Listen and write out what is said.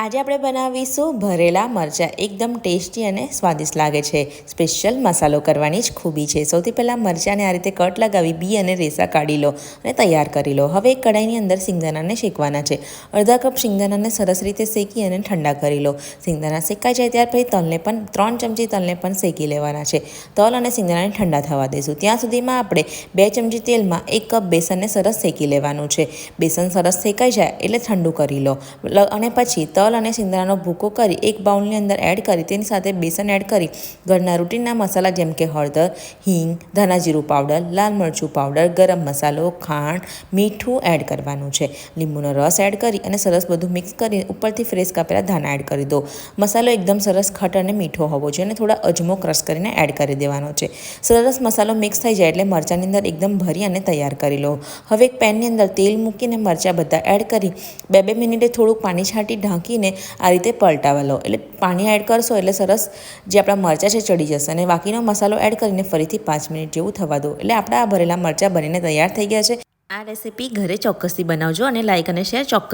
આજે આપણે બનાવીશું ભરેલા મરચાં. એકદમ ટેસ્ટી અને સ્વાદિષ્ટ લાગે છે. સ્પેશિયલ મસાલો કરવાની જ ખૂબી છે. સૌથી પહેલાં મરચાંને આ રીતે કટ લગાવી, બી અને રેસા કાઢી લો અને તૈયાર કરી લો. હવે એક કઢાઈની અંદર સિંગદાણાને શેકવાના છે. અડધા કપ સિંગદાણાને સરસ રીતે શેકી અને ઠંડા કરી લો. સિંગદાણા શેકાઈ જાય ત્યાર પછી તલને પણ, ત્રણ ચમચી તલને પણ શેકી લેવાના છે. તલ અને સિંગદાણાને ઠંડા થવા દઈશું ત્યાં સુધીમાં આપણે બે ચમચી તેલમાં એક કપ બેસનને સરસ શેકી લેવાનું છે. બેસન સરસ શેકાઈ જાય એટલે ઠંડુ કરી લો અને પછી તલ અને સિંદરાનો ભૂકો કરી એક બાઉલની અંદર એડ કરી, તેની સાથે બેસન એડ કરી. ઘરના રૂટીનના મસાલા જેમ કે હળદર, હિંગ ધાણા જીરું પાવડર, લાલ મરચું પાવડર, ગરમ મસાલો, ખાંડ, મીઠું એડ કરવાનું છે. લીંબુનો રસ એડ કરી અને સરસ બધું મિક્સ કરી ઉપરથી ફ્રેશ કાપેલા ધાણા એડ કરી દો. મસાલો એકદમ સરસ ખટ અને મીઠો હોવો જોઈએ અને થોડા અજમો ક્રશ કરીને એડ કરી દેવાનો છે. સરસ મસાલો મિક્સ થઈ જાય એટલે મરચાંની અંદર એકદમ ભરી અને તૈયાર કરી લો. હવે એક પેનની અંદર તેલ મૂકીને મરચાં બધા એડ કરી, બે બે મિનિટે થોડુંક પાણી છાંટી ઢાંકીને આ રીતે પલટાવા લો એટલે પાણી એડ કરશો એટલે સરસ જે આપણા મરચાં છે ચડી જશે અને બાકીનો મસાલો એડ કરીને ફરીથી પાંચ મિનિટ જેવું થવા દો. એટલે આપણા આ ભરેલા મરચાં બનીને તૈયાર થઈ ગયા છે. આ રેસીપી ઘરે ચોક્કસથી બનાવજો અને લાઇક અને શેર ચોક્કસ